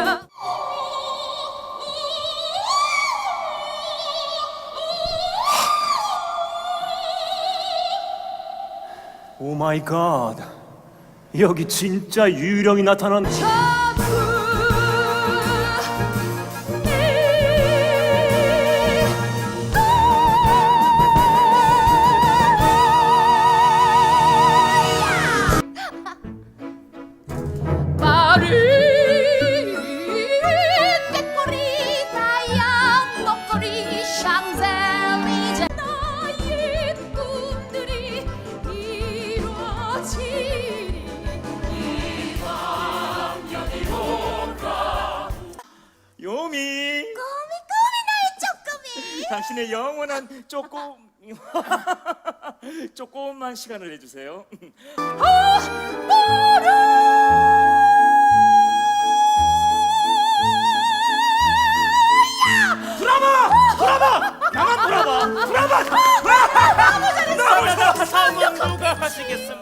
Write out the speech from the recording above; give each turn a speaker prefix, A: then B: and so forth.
A: 보라 오 마이 갓. 여기 진짜 유령이 나타난
B: 자꾸 이 떠야
A: 요미.
B: 꿈이 꿈이 나의 쪼꼬미
A: 당신의 영원한 조금 조금만 시간을 내주세요. 브라마! 브라마! 나만 브라마! 브라마! 브라마! 너무 잘했어! 다음은 누가 하시겠습니까?